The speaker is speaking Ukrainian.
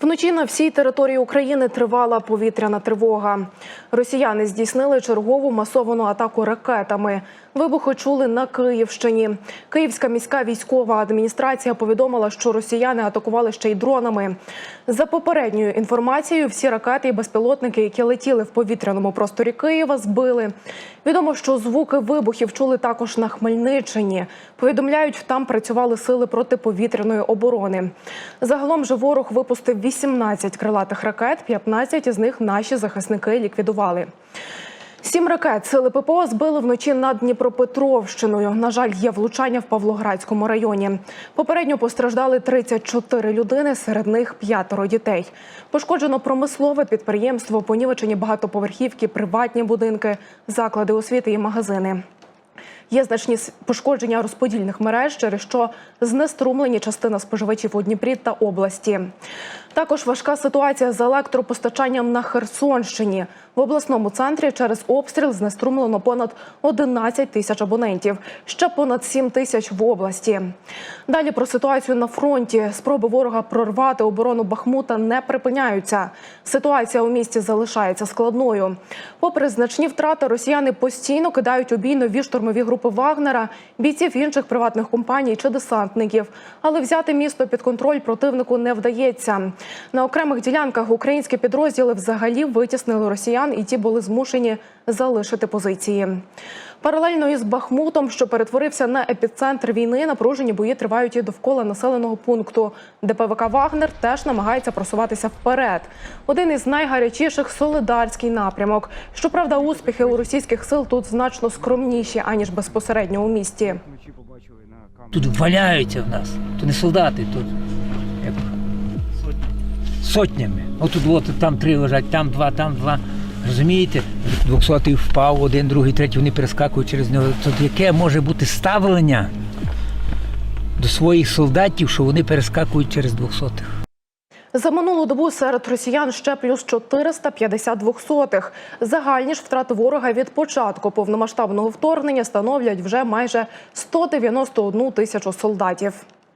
Вночі на всій території України тривала повітряна тривога. Росіяни здійснили чергову масовану атаку ракетами. Вибухи чули на Київщині. Київська міська військова адміністрація повідомила, що росіяни атакували ще й дронами. За попередньою інформацією, всі ракети і безпілотники, які летіли в повітряному просторі Києва, збили. Відомо, що звуки вибухів чули також на Хмельниччині. Повідомляють, там працювали сили протиповітряної оборони. Загалом же ворог випустив 18 крилатих ракет, 15 із них наші захисники ліквідували. Сім ракет сили ППО збили вночі над Дніпропетровщиною. На жаль, є влучання в Павлоградському районі. Попередньо постраждали 34 людини, серед них п'ятеро дітей. Пошкоджено промислове підприємство, понівечені багатоповерхівки, приватні будинки, заклади освіти і магазини. Є значні пошкодження розподільних мереж, через що знеструмлені частина споживачів у Дніпрі та області. Також важка ситуація з електропостачанням на Херсонщині. В обласному центрі через обстріл знеструмлено понад 11 тисяч абонентів, ще понад 7 тисяч в області. Далі про ситуацію на фронті. Спроби ворога прорвати оборону Бахмута не припиняються. Ситуація у місті залишається складною. Попри значні втрати, росіяни постійно кидають у бій нові штурмові групи Вагнера, бійців інших приватних компаній чи десантників. Але взяти місто під контроль противнику не вдається. На окремих ділянках українські підрозділи взагалі витіснили росіян, і ті були змушені залишити позиції. Паралельно із Бахмутом, що перетворився на епіцентр війни, напружені бої тривають і довкола населеного пункту. ДПВК Вагнер теж намагається просуватися вперед. Один із найгарячіших солидарський напрямок. Щоправда, успіхи у російських сил тут значно скромніші аніж безпосередньо у місті. Тут валяються в нас. То не солдати, тут сотнями. Отут от, там три лежать, там два, там два. Розумієте? Двохсотий впав, один, другий, третій, вони перескакують через нього. Тут яке може бути ставлення до своїх солдатів, що вони перескакують через двохсотих? За минулу добу серед росіян ще плюс 450 двохсотих. Загальні ж втрати ворога від початку повномасштабного вторгнення становлять вже майже 191 тисячу солдатів.